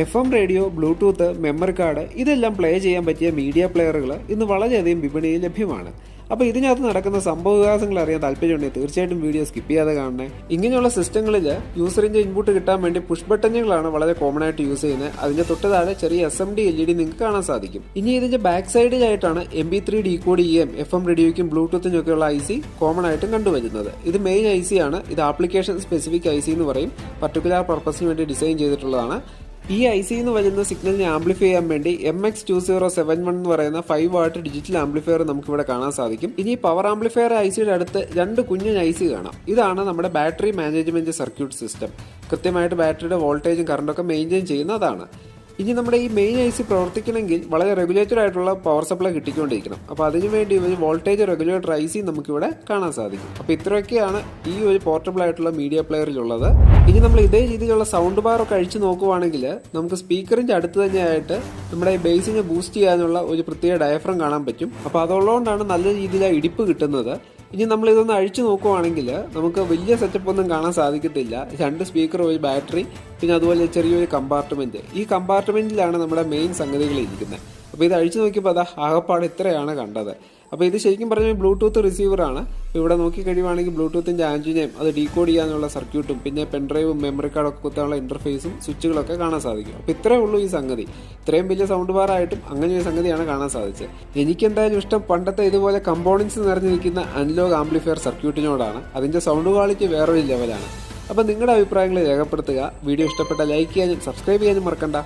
F M radio Bluetooth memory card ഇതെല്ലാം play ചെയ്യാൻ പറ്റിയ മീഡിയ പ്ലെയറുകൾ ഇന്ന് വളരെയധികം വിപണിയിൽ ലഭ്യമാണ്. അപ്പോൾ ഇതിനകത്ത് നടക്കുന്ന സംഭവ വികാസങ്ങൾ അറിയാൻ താല്പര്യമുണ്ടെങ്കിൽ തീർച്ചയായിട്ടും വീഡിയോ സ്കിപ്പ് ചെയ്യാതെ കാണണേ. ഇങ്ങനെയുള്ള സിസ്റ്റങ്ങളിൽ യൂസറിന്റെ ഇൻപുട്ട് കിട്ടാൻ വേണ്ടി പുഷ് ബട്ടണുകളാണ് വളരെ കോമൺ ആയിട്ട് യൂസ് ചെയ്യുന്നത്. അതിന്റെ തൊട്ട് താഴെ ചെറിയ S M D L E D നിങ്ങൾക്ക് കാണാൻ സാധിക്കും. ഇനി ഇതിന്റെ back സൈഡിലായിട്ടാണ് M B three D code E M F M റേഡിയോയ്ക്കും ബ്ലൂടൂത്തിനും ഒക്കെയുള്ള ഐ സി കോമൺ ആയിട്ടും കണ്ടുവരുന്നത്. ഇത് മെയിൻ ഐ സി ആണ്. ഇത് ആപ്ലിക്കേഷൻ സ്പെസിഫിക് ഐ സി എന്ന് പറയും. പർട്ടിക്കുലർ പർപ്പസിന് വേണ്ടി ഡിസൈൻ ചെയ്തിട്ടുള്ളതാണ്. ഈ ഐ സി എന്ന് വരുന്ന സിഗ്നലിനെ ആംപ്ലിഫൈ ചെയ്യാൻ വേണ്ടി M X two zero seven one എന്ന് പറയുന്ന ഫൈവ് വാട്ട് ഡിജിറ്റൽ ആംപ്ലിഫയർ നമുക്ക് ഇവിടെ കാണാൻ സാധിക്കും. ഇനി പവർ ആംപ്ലിഫയർ ഐ സിയുടെ അടുത്ത് രണ്ട് കുഞ്ഞു ഐ സി കാണാം. ഇതാണ് നമ്മുടെ ബാറ്ററി മാനേജ്മെന്റ് സർക്യൂട്ട് സിസ്റ്റം കൃത്യമായിട്ട് ബാറ്ററിയുടെ വോൾട്ടേജും കറണ്ടൊക്കെ മെയിന്റെയിൻ ചെയ്യുന്നതാണ് ഇനി നമ്മുടെ ഈ മെയിൻ ഐ സി പ്രവർത്തിക്കണമെങ്കിൽ വളരെ റെഗുലേറ്റർ ആയിട്ടുള്ള പവർ സപ്ലൈ കിട്ടിക്കൊണ്ടിരിക്കണം. അപ്പോൾ അതിനുവേണ്ടി ഒരു വോൾട്ടേജ് റെഗുലേറ്റർ ഐ സി നമുക്കിവിടെ കാണാൻ സാധിക്കും. അപ്പോൾ ഇത്രയൊക്കെയാണ് ഈ ഒരു പോർട്ടബിൾ ആയിട്ടുള്ള മീഡിയ പ്ലെയറിലുള്ളത് ഇനി നമ്മൾ ഇതേ രീതിയിലുള്ള സൗണ്ട് ബാർ ഒക്കെ അഴിച്ചു നോക്കുവാണെങ്കിൽ നമുക്ക് സ്പീക്കറിന്റെ അടുത്ത് തന്നെയായിട്ട് നമ്മുടെ ഈ ബേസിനെ ബൂസ്റ്റ് ചെയ്യാനുള്ള ഒരു പ്രത്യേക ഡയഫ്രം കാണാൻ പറ്റും. അപ്പോൾ അതുള്ളതുകൊണ്ടാണ് നല്ല രീതിയിൽ ഇടിപ്പ് കിട്ടുന്നത്. ഇനി നമ്മൾ ഇതൊന്ന് അഴിച്ചു നോക്കുവാണെങ്കിൽ നമുക്ക് വലിയ സെറ്റപ്പ് ഒന്നും കാണാൻ സാധിക്കത്തില്ല. രണ്ട് സ്പീക്കർ ഒരു ബാറ്ററി പിന്നെ അതുപോലെ ചെറിയൊരു കമ്പാർട്ട്മെന്റ് ഈ കമ്പാർട്ട്മെന്റിലാണ് നമ്മുടെ മെയിൻ സംഗതികൾ ഇരിക്കുന്നത്. അപ്പോൾ ഇത് അഴിച്ചു നോക്കിയപ്പോൾ അതാ ആകപ്പാട് ഇത്രയാണ് കണ്ടത്. അപ്പോൾ ഇത് ശരിക്കും പറഞ്ഞാൽ ബ്ലൂടൂത്ത് റിസീവറാണ് ഇവിടെ നോക്കി കഴിയുവാണെങ്കിൽ ബ്ലൂടൂത്തിന്റെ ആന്റിനെയും അത് ഡീകോഡ് ചെയ്യാനുള്ള സർക്യൂട്ടും പിന്നെ പെൻഡ്രൈവും മെമ്മറി കാർഡൊക്കെ കുത്താനുള്ള ഇന്റർഫേസും സ്വിച്ചുകളൊക്കെ കാണാൻ സാധിക്കും. അപ്പോൾ ഇത്രയേ ഉള്ളൂ ഈ സംഗതി. ഇത്രയും വലിയ സൗണ്ട് ബാർ ആയിട്ടും അങ്ങനെ ഒരു സംഗതിയാണ് കാണാൻ സാധിച്ചത്. എനിക്കെന്തായാലും ഇഷ്ടം പണ്ടത്തെ ഇതുപോലെ കമ്പോണൻസ് നിറഞ്ഞിരിക്കുന്ന അനലോഗ് ആംപ്ലിഫയർ സർക്യൂട്ടിനോടാണ് അതിന്റെ സൗണ്ട് ക്വാളിറ്റി വേറൊരു ലെവലാണ് അപ്പോൾ നിങ്ങളുടെ അഭിപ്രായങ്ങൾ രേഖപ്പെടുത്തുക. വീഡിയോ ഇഷ്ടപ്പെട്ട ലൈക്ക് ചെയ്യാനും സബ്സ്ക്രൈബ് ചെയ്യാനും മറക്കണ്ട.